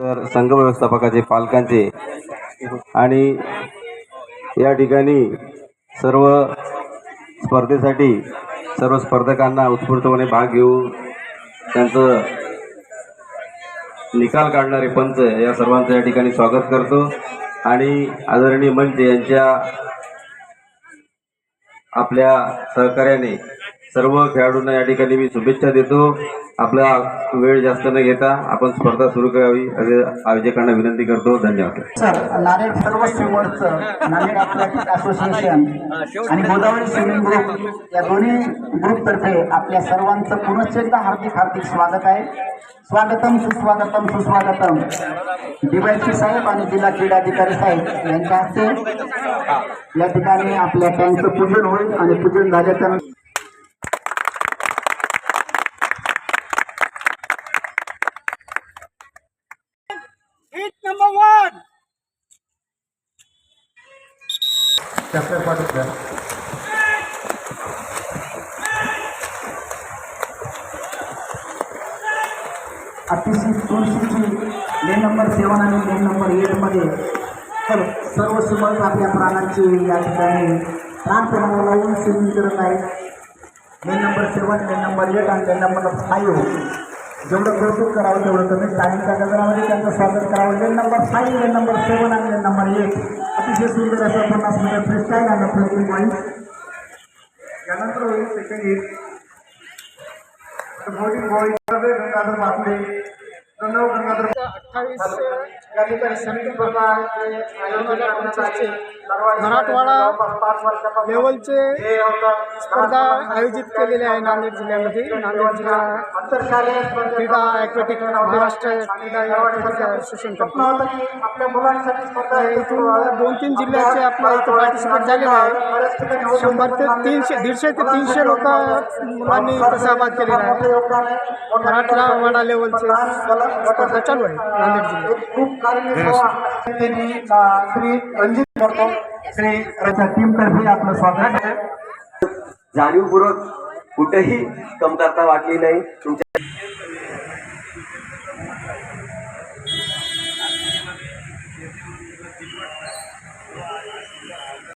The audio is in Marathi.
तर संघ व्यवस्थापकाचे पालकांचे आणि या ठिकाणी सर्व स्पर्धेसाठी सर्व स्पर्धकांना उत्स्फूर्तपणे भाग घेऊन त्यांचं निकाल काढणारे पंच या सर्वांचं या ठिकाणी स्वागत करतो. आणि आदरणीय मंच यांच्या आपल्या सहकार्याने सर्व खेळाडूंना या ठिकाणी मी शुभेच्छा देतो. आपला वेळ जास्त न घेता आपण स्पर्धा सुरू करावी. असे आयोजकांना विनंती करतो. धन्यवाद. सर सर्व स्विमर्सचं नांदेड अथलेटिक असोसिएशन आणि गोदावरी स्विमिंग ग्रुप या दोन्ही ग्रुपतर्फे आपल्या सर्वांचं पुनश्च एकदा हार्दिक हार्दिक स्वागत आहे. स्वागतम सुस्वागतम सुस्वागतम. डीवायसी साहेब आणि जिल्हा क्रीडाधिकारी साहेब यांच्या हस्ते या ठिकाणी आपल्या त्यांचं पूजन होईल आणि पूजन झाल्याच्या Hit number one. अतिशय तुळशीची लेन नंबर सेवन आणि लेन नंबर एटमध्ये तर सर्व सुमत आपल्या प्राणांची या ठिकाणी प्राणपणाला लावून स्विमिंग करत आहे. Lane number seven lane number eight आणि लेन नंबर फाईव्ह जेवढं कौतुक करावं तेवढं कमी. टाईमच्या गजरामध्ये त्यांचं स्वागत करावं. Lane number five lane number seven आणि लेन नंबर एट अतिशय सुंदर असं पन्नास मीटर फ्रीस्टाईल आणि फ्लोटिंग पॉईंट यानंतर होईल second eight boating point Gangadhar Bapale. Gangadhar अठ्ठावीस. मराठवाडा लेवलचे. स्पर्धा आयोजित केलेली आहे नांदेड जिल्ह्यामध्ये नांदेड जिल्हा क्रीडा ॲक्वेटिक महाराष्ट्र क्रीडा असोसिएशन. इथून दोन तीन जिल्ह्याचे आपल्या इथं पार्टिसिपेट झालेले आहे. शंभर ते तीनशे दीडशे ते तीनशे लोक मुलांनी सहभाग केलेला आहे. मराठवाडा लेवलचे स्पर्धा चालू आहे खूप कार्य त्यांनी अं, श्री रणजित करतो श्री टीम तर्फे आपलं स्वागत आहे. जाणीवपूर्वक कुठेही कमतरता वाटली नाही. तुमच्या